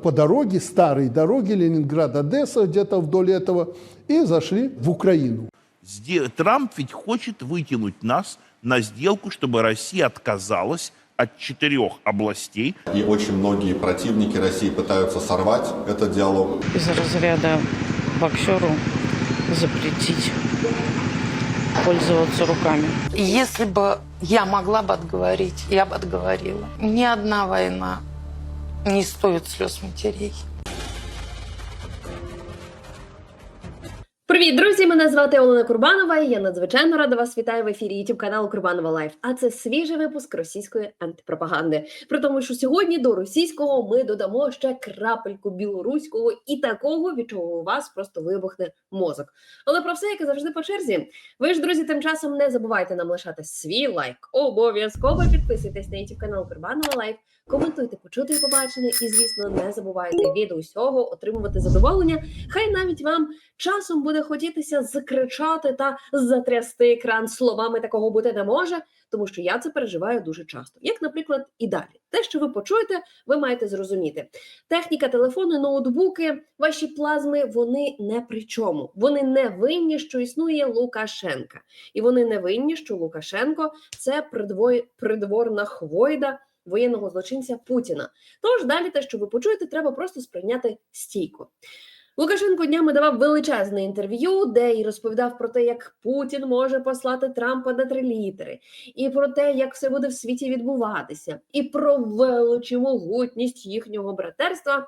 по дороге, старой дороге Ленинград-Одесса, где-то вдоль этого, и зашли в Украину. Трамп ведь хочет вытянуть нас на сделку, чтобы Россия отказалась от четырех областей. И очень многие противники России пытаются сорвать этот диалог. из разряда боксеру запретить пользоваться руками. Если бы я могла бы отговорить, я бы отговорила. Ни одна война не стоит слез матерей. Привіт, друзі! Мене звати Олена Курбанова. і Я надзвичайно рада вас вітаю в ефірі youtube каналу Курбанова Лайф. А це свіжий випуск російської антипропаганди. При тому, що сьогодні до російського ми додамо ще крапельку білоруського і такого, від чого у вас просто вибухне мозок. Але про все, як і завжди по черзі. Ви ж, друзі, тим часом не забувайте нам лишати свій лайк. Обов'язково підписуйтесь на youtube канал Курбанова Лайф. Коментуйте, почути і побачене, і звісно, не забувайте від усього отримувати задоволення. Хай навіть вам часом буде хотітися закричати та затрясти екран словами такого бути не може, тому що я це переживаю дуже часто. Як, наприклад, і далі. Те, що ви почуєте, ви маєте зрозуміти. Техніка, телефони, ноутбуки, ваші плазми вони не при чому. Вони не винні, що існує Лукашенка, і вони не винні, що Лукашенко це придвой... придворна хвойда воєнного злочинця Путіна. Тож далі те, що ви почуєте, треба просто сприйняти стійко. Лукашенко днями давав величезне інтерв'ю, де і розповідав про те, як Путін може послати Трампа на три літери, і про те, як все буде в світі відбуватися, і про велич могутність їхнього братерства.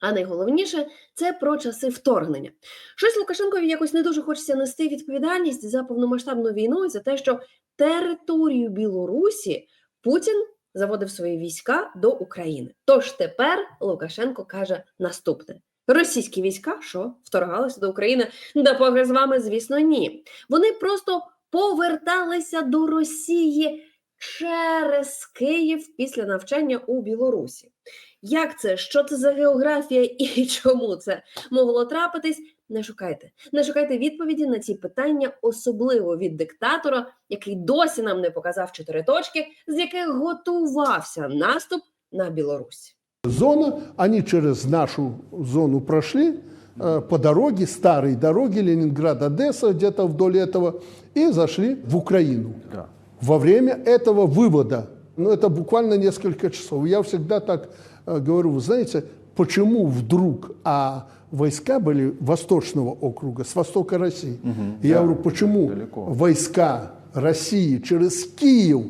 А найголовніше це про часи вторгнення. Щось Лукашенкові якось не дуже хочеться нести відповідальність за повномасштабну війну і за те, що територію Білорусі Путін заводив свої війська до України. Тож тепер Лукашенко каже наступне: російські війська, що вторгалися до України, да поки з вами, звісно, ні. Вони просто поверталися до Росії через Київ після навчання у Білорусі. Як це? Що це за географія і чому це могло трапитись? Не шукайте. Не шукайте відповіді на ці питання, особливо від диктатора, який досі нам не показав чотири точки, з яких готувався наступ на Білорусь. Зона, они через нашу зону прошли э, по дороге, старой дороге Ленинград-Одесса, где-то вдоль этого, и зашли в Украину. Во время этого вывода, ну это буквально несколько часов, я всегда так э, говорю, вы знаете, почему вдруг, а войска были Восточного округа, с востока России. И я говорю, почему войска России через Киев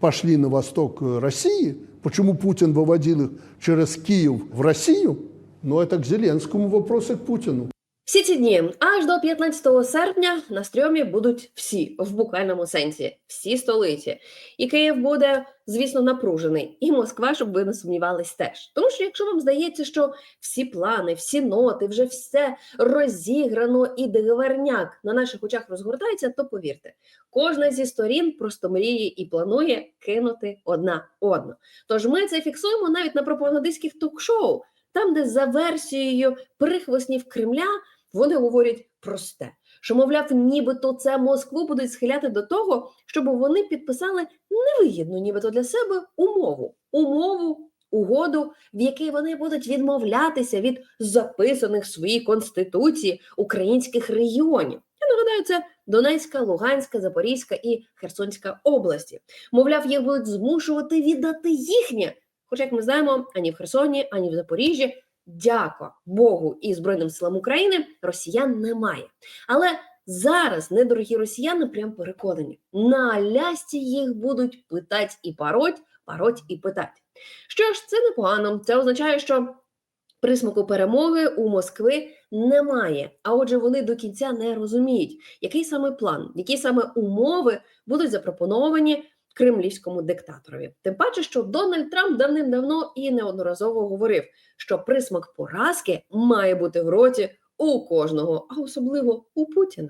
пошли на восток России, почему Путин выводил их через Киев в Россию, но это к Зеленскому вопрос и к Путину. Всі ці дні аж до 15 серпня на стрьомі будуть всі в буквальному сенсі, всі столиці. І Київ буде, звісно, напружений, і Москва, щоб ви не сумнівались, теж. Тому що якщо вам здається, що всі плани, всі ноти, вже все розіграно і договорняк на наших очах розгортається, то повірте, кожна зі сторін просто мріє і планує кинути одна одну. Тож ми це фіксуємо навіть на пропагандистських ток-шоу, там, де за версією прихвостнів Кремля вони говорять просте, що, мовляв, нібито це Москву будуть схиляти до того, щоб вони підписали невигідну, нібито для себе умову, умову, угоду, в якій вони будуть відмовлятися від записаних в своїй конституції українських регіонів. Я нагадаю, це Донецька, Луганська, Запорізька і Херсонська області. Мовляв, їх будуть змушувати віддати їхнє. Хоча, як ми знаємо, ані в Херсоні, ані в Запоріжжі, дяка Богу і Збройним силам України, росіян немає. Але зараз недорогі росіяни прям переконані, на Алясці їх будуть питать і пароть, пароть і питать. Що ж, це непогано. Це означає, що присмаку перемоги у Москви немає. А отже, вони до кінця не розуміють, який саме план, які саме умови будуть запропоновані кремлівському диктаторові. Тим паче, що Дональд Трамп давним-давно і неодноразово говорив, що присмак поразки має бути в роті у кожного, а особливо у Путіна.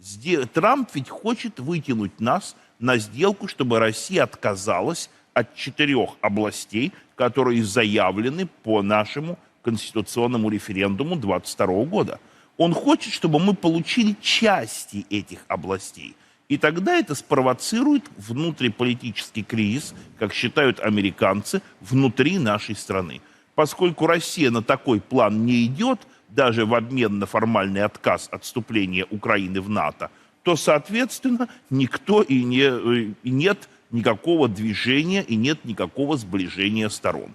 Сде- Трамп ведь хочет вытянуть нас на сделку, чтобы Россия отказалась от четырех областей, которые заявлены по нашему конституционному референдуму 22 года. Он хочет, чтобы мы получили части этих областей. И тогда это спровоцирует внутриполитический кризис, как считают американцы, внутри нашей страны. Поскольку Россия на такой план не идет, даже в обмен на формальный отказ от вступления Украины в НАТО, то, соответственно, никто и, не, э, и нет никакого движения и нет никакого сближения сторон.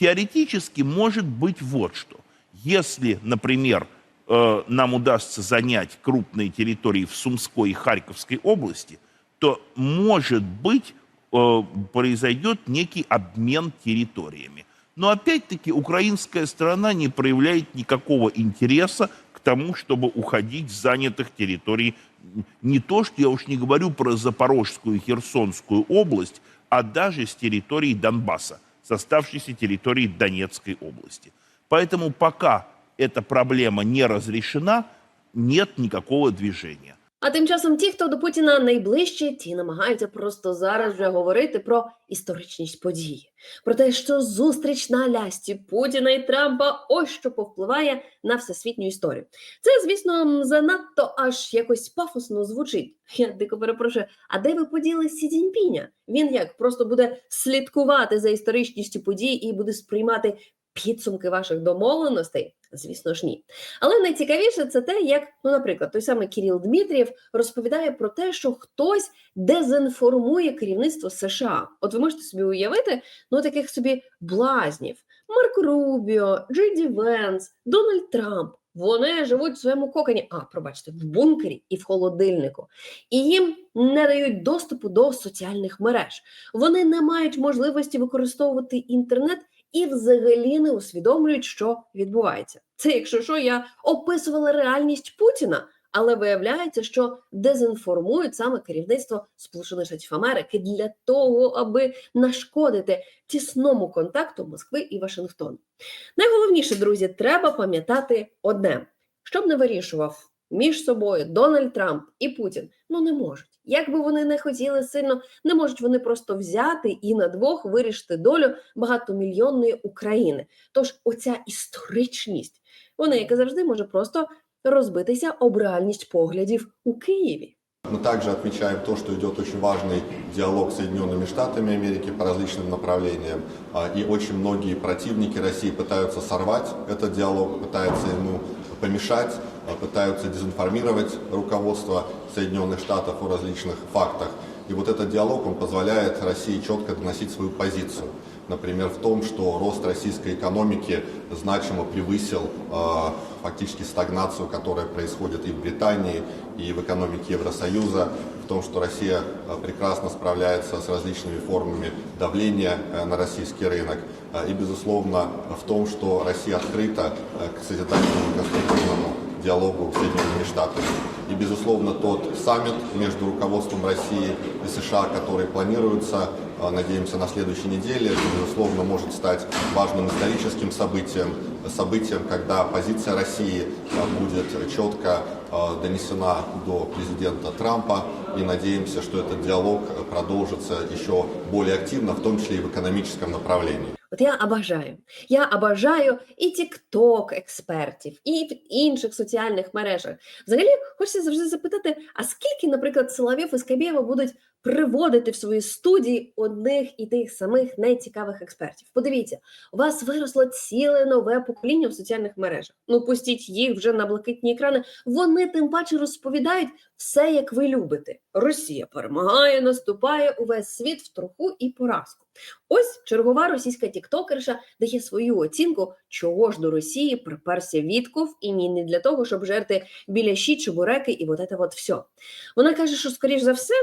Теоретически может быть вот что. Если, например, э, нам удастся занять крупные территории в Сумской и Харьковской области, то, может быть, э, произойдет некий обмен территориями. Но опять-таки украинская сторона не проявляет никакого интереса к тому, чтобы уходить с занятых территорий. Не то, что я уж не говорю про Запорожскую и Херсонскую область, а даже с территории Донбасса, с оставшейся территории Донецкой области. Поэтому пока эта проблема не разрешена, нет никакого движения. А тим часом ті, хто до Путіна найближчі, ті намагаються просто зараз вже говорити про історичність події, про те, що зустріч на Алясці Путіна і Трампа ось що повпливає на всесвітню історію. Це, звісно, занадто аж якось пафосно звучить. Я дико перепрошую. А де ви поділи Сі Цзіньпіня? Він як просто буде слідкувати за історичністю подій і буде сприймати підсумки ваших домовленостей? Звісно ж, ні. Але найцікавіше це те, як, ну, наприклад, той самий Кіріл Дмитрієв розповідає про те, що хтось дезінформує керівництво США. От ви можете собі уявити ну таких собі блазнів: Марко Рубіо, Джей Ді Венс, Дональд Трамп. Вони живуть в своєму коконі, а пробачте, в бункері і в холодильнику, і їм не дають доступу до соціальних мереж. Вони не мають можливості використовувати інтернет і взагалі не усвідомлюють, що відбувається. Це, якщо що, я описувала реальність Путіна, але виявляється, що дезінформують саме керівництво Сполучених Штатів Америки для того, аби нашкодити тісному контакту Москви і Вашингтону. Найголовніше, друзі, треба пам'ятати одне: щоб не вирішував між собою Дональд Трамп і Путін, ну не можуть. Як би вони не хотіли сильно, не можуть вони просто взяти і на двох вирішити долю багатомільйонної України. Тож оця історичність, вона, як і завжди, може просто розбитися об реальність поглядів у Києві. Мы также отмечаем то, что идет очень важный диалог с Соединенными Штатами Америки по различным направлениям. А, И очень многие противники России пытаются сорвать этот диалог, пытаются ему помешать, а, Пытаются дезинформировать руководство Соединенных Штатов о различных фактах. И вот этот диалог, он позволяет России четко доносить свою позицию. Например, в том, что рост российской экономики значимо превысил э, фактически стагнацию, которая происходит и в Британии, и в экономике Евросоюза, в том, что Россия э, прекрасно справляется с различными формами давления э, на российский рынок, э, и, безусловно, в том, что Россия открыта э, к созидательному конструктивному диалогу с Соединенными Штатами. И, безусловно, тот саммит между руководством России и США, который планируется, э, надеемся, на следующей неделе, безусловно, может стать важным историческим событием, событием, когда позиция России э, будет четко э, донесена до президента Трампа. И надеемся, что этот диалог продолжится еще более активно, в том числе и в экономическом направлении. От я обажаю. Я обажаю і тікток експертів, і в інших соціальних мережах. Взагалі, хочеться завжди запитати: а скільки, наприклад, Соловйов і Скабєва будуть приводити в свої студії одних і тих самих найцікавих експертів? Подивіться, у вас виросло ціле нове покоління в соціальних мережах. Ну, пустіть їх вже на блакитні екрани. Вони тим паче розповідають все, як ви любите. Росія перемагає, наступає увесь світ в труху і поразку. Ось чергова російська тіктокерша дає свою оцінку, чого ж до Росії приперся Вітков, і ні не для того, щоб жерти біляші, чебуреки і вот це от все. Вона каже, що скоріш за все.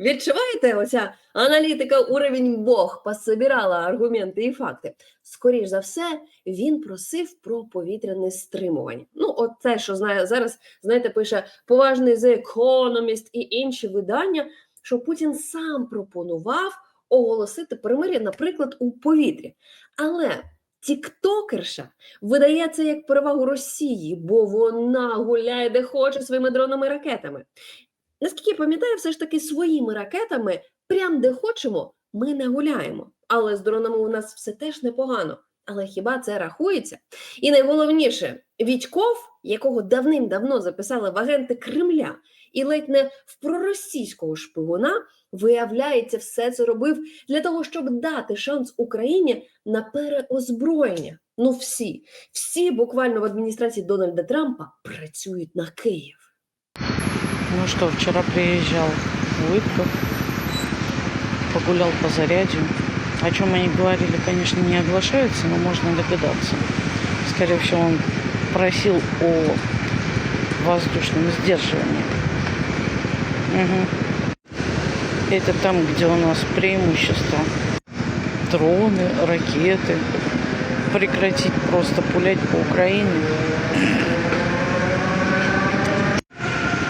Відчуваєте, оця аналітика уровень Бог пособирала аргументи і факти. Скоріш за все, він просив про повітряне стримування. Ну, от те, що знає зараз, знаєте, пише поважний The Economist і інші видання, що Путін сам пропонував оголосити перемир'я, наприклад, у повітрі. Але тіктокерша видає це як перевагу Росії, бо вона гуляє де хоче своїми дронами і ракетами. Наскільки я пам'ятаю, все ж таки своїми ракетами, прям де хочемо, ми не гуляємо. Але з дронами у нас все теж непогано. Але хіба це рахується? І найголовніше, Вітьков, якого давним-давно записали в агенти Кремля, і ледь не в проросійського шпигуна, виявляється, все це робив для того, щоб дати шанс Україні на переозброєння. Ну, всі, всі буквально в адміністрації Дональда Трампа працюють на Київ. Ну что, вчера приезжал Улыбков, погулял по зарядью. О чем они говорили, конечно, не оглашается, но можно догадаться. Скорее всего, он просил о воздушном сдерживании. Мгм. Это там, где у нас преимущество. Дроны, ракеты. Прекратить просто пулять по Украине.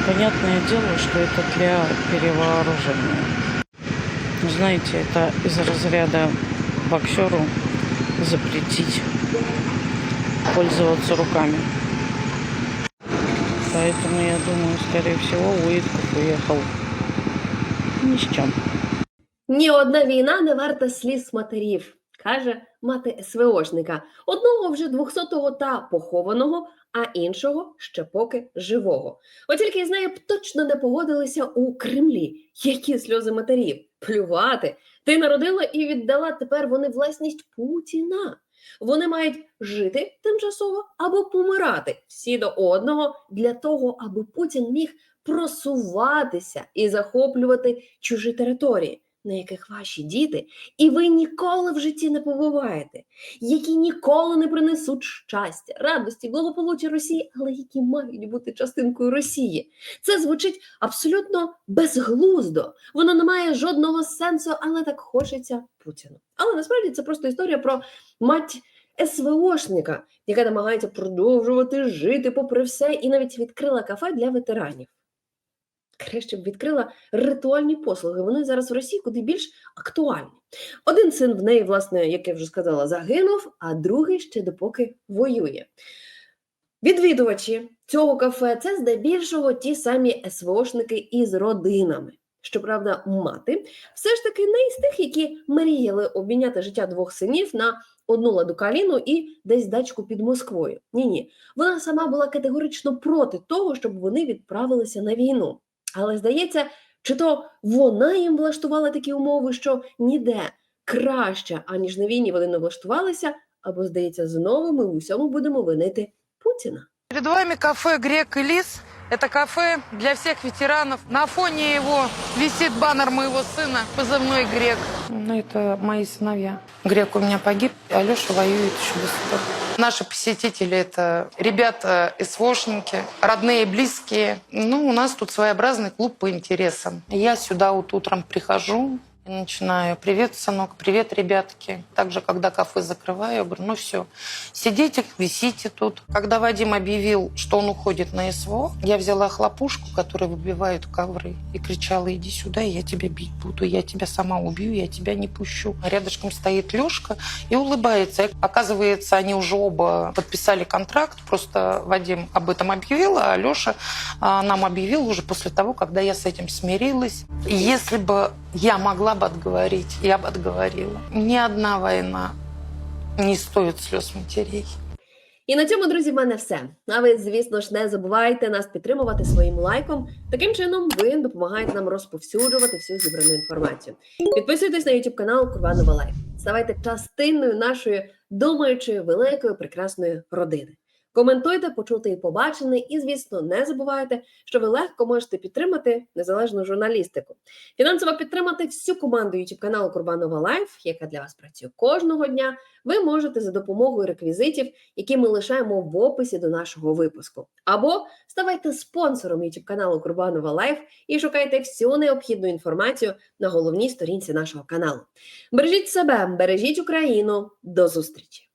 Понятное дело, что это для перевооружения. Ну, Знаете, это из разряда боксеру запретить пользоваться руками. Поэтому я думаю, скорее всего, Уитков уехал ни с чем. Ні одна війна не варта сліз матерів, каже мати СВОшника. Одного вже 200-го та похованого, а іншого ще поки живого. От тільки з нею б точно не погодилися у Кремлі. Які сльози матерів? Плювати. Ти народила і віддала тепер вони власність Путіна. Вони мають жити тимчасово або помирати всі до одного для того, аби Путін міг просуватися і захоплювати чужі території, на яких ваші діти, і ви ніколи в житті не побуваєте, які ніколи не принесуть щастя, радості, благополуччя Росії, але які мають бути частинкою Росії. Це звучить абсолютно безглуздо. Воно не має жодного сенсу, але так хочеться Путіну. Але насправді це просто історія про мать СВОшника, яка намагається продовжувати жити попри все, і навіть відкрила кафе для ветеранів. Краще б відкрила ритуальні послуги. Вони зараз в Росії куди більш актуальні. Один син в неї, власне, як я вже сказала, загинув, а другий ще допоки воює. Відвідувачі цього кафе це здебільшого ті самі СВОшники із родинами. Щоправда, мати все ж таки не із тих, які мріяли обміняти життя двох синів на одну ладу каліну і десь дачку під Москвою. Ні, ні, вона сама була категорично проти того, щоб вони відправилися на війну. Але здається, чи то вона їм влаштувала такі умови, що ніде краще, аніж на війні вони не влаштувалися, або, здається, знову ми в усьому будемо винити Путіна. Перед вами кафе «Грек і Лис». Это кафе для всех ветеранов. На фоне его висит баннер моего сына, позывной «Грек». Ну, это мои сыновья. Грек у меня погиб, Алеша воюет еще до сих пор. Наши посетители – это ребята СВОшники, родные, близкие. Ну, у нас тут своеобразный клуб по интересам. Я сюда вот утром прихожу, начинаю. Привет, сынок, привет, ребятки. Также, когда кафе закрываю, я говорю, ну все, сидите, висите тут. Когда Вадим объявил, что он уходит на СВО, я взяла хлопушку, которая выбивает ковры, и кричала, иди сюда, я тебя бить буду, я тебя сама убью, я тебя не пущу. А рядышком стоит Лешка и улыбается. Оказывается, они уже оба подписали контракт, просто Вадим об этом объявил, а Леша нам объявил уже после того, когда я с этим смирилась. Если бы я могла бы отговорить, я бы отговорила. Ни одна война не стоит слез матерей. І на цьому, друзі, в мене все. А ви, звісно ж, не забувайте нас підтримувати своїм лайком. Таким чином, ви допомагаєте нам розповсюджувати всю зібрану інформацію. Підписуйтесь на YouTube канал Курбанова Лайф. Ставайте частиною нашої думаючої великої прекрасної родини. Коментуйте, почути і побачене, і, звісно, не забувайте, що ви легко можете підтримати незалежну журналістику. Фінансово підтримати всю команду YouTube каналу Курбанова Лайф, яка для вас працює кожного дня. Ви можете за допомогою реквізитів, які ми лишаємо в описі до нашого випуску. Або ставайте спонсором YouTube каналу Курбанова Лайф і шукайте всю необхідну інформацію на головній сторінці нашого каналу. Бережіть себе, бережіть Україну. До зустрічі!